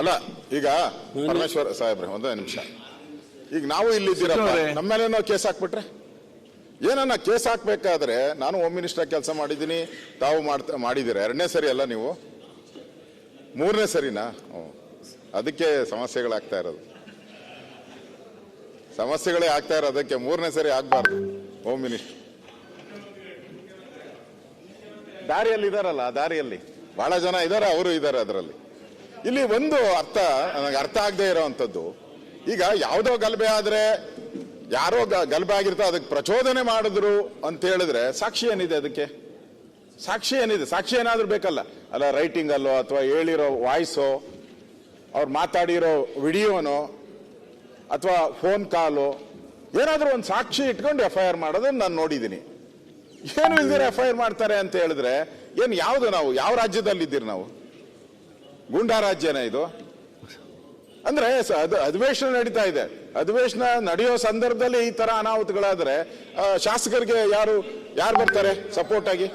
ಅಲ್ಲ ಈಗ ಪರಮೇಶ್ವರ ಸಾಹೇಬ್ರೆ ಒಂದೇ ನಿಮಿಷ. ಈಗ ನಾವು ಇಲ್ಲಿದ್ದೀರಪ್ಪ ನಮ್ಮ ನಮ್ಮ ನಾವು ಕೇಸ್ ಹಾಕ್ಬಿಟ್ರೆ? ಏನನ್ನ ಕೇಸ್ ಹಾಕ್ಬೇಕಾದ್ರೆ ನಾನು ಹೋಮ್ ಮಿನಿಸ್ಟರ್ ಕೆಲಸ ಮಾಡಿದ್ದೀನಿ ತಾವು ಮಾಡ್ತಾ ಮಾಡಿದ್ದೀರ? ಎರಡನೇ ಸರಿ ಅಲ್ಲ ನೀವು? ಮೂರನೇ ಸರಿನಾ. ಅದಕ್ಕೆ ಸಮಸ್ಯೆಗಳಾಗ್ತಾ ಇರೋದು. ಸಮಸ್ಯೆಗಳೇ ಆಗ್ತಾ ಇರೋದಕ್ಕೆ ಮೂರನೇ ಸರಿ ಆಗ್ಬಾರ್ದು ಹೋಮ್ ಮಿನಿಸ್ಟರ್ ದಾರಿಯಲ್ಲಿ ಇದಾರಲ್ಲ ದಾರಿಯಲ್ಲಿ. ಬಹಳ ಜನ ಇದ್ದಾರೆ ಅವರು ಇದ್ದಾರೆ ಅದರಲ್ಲಿ. ಇಲ್ಲಿ ಒಂದು ಅರ್ಥ, ನನಗೆ ಅರ್ಥ ಆಗದೆ ಇರೋವಂಥದ್ದು. ಈಗ ಯಾವುದೋ ಗಲಭೆ ಆದರೆ, ಯಾರೋ ಗಲಭೆ ಆಗಿರ್ತೋ ಅದಕ್ಕೆ ಪ್ರಚೋದನೆ ಮಾಡಿದ್ರು ಅಂತ ಹೇಳಿದ್ರೆ ಸಾಕ್ಷಿ ಏನಿದೆ ಅದಕ್ಕೆ? ಸಾಕ್ಷಿ ಏನಿದೆ? ಸಾಕ್ಷಿ ಏನಾದರೂ ಬೇಕಲ್ಲ. ಅಲ್ಲ ರೈಟಿಂಗ್ ಅಲ್ಲೋ ಅಥವಾ ಹೇಳಿರೋ ವಾಯ್ಸೋ, ಅವ್ರು ಮಾತಾಡಿರೋ ವಿಡಿಯೋನೋ, ಅಥವಾ ಫೋನ್ ಕಾಲು, ಏನಾದರೂ ಒಂದು ಸಾಕ್ಷಿ ಇಟ್ಕೊಂಡು ಎಫ್ ಐ ಆರ್ ಮಾಡೋದನ್ನು ನಾನು ನೋಡಿದ್ದೀನಿ. ಏನು ಇಲ್ದಿರ ಎಫ್ ಐ ಆರ್ ಮಾಡ್ತಾರೆ ಅಂತ ಹೇಳಿದ್ರೆ, ಏನು ಯಾವುದು ನಾವು? ಯಾವ ರಾಜ್ಯದಲ್ಲಿ ಇದ್ದೀರಿ ನಾವು? ಗೂಂಡಾ ರಾಜ್ಯನ ಇದು. ಅಂದ್ರೆ ಅದು ಅಧಿವೇಶನ ನಡೀತಾ ಇದೆ. ಅಧಿವೇಶನ ನಡೆಯೋ ಸಂದರ್ಭದಲ್ಲಿ ಈ ತರ ಅನಾಹುತಗಳಾದ್ರೆ ಶಾಸಕರಿಗೆ ಯಾರು ಯಾರು ಬರ್ತಾರೆ? ಸಪೋರ್ಟ್ ಆಗಿ?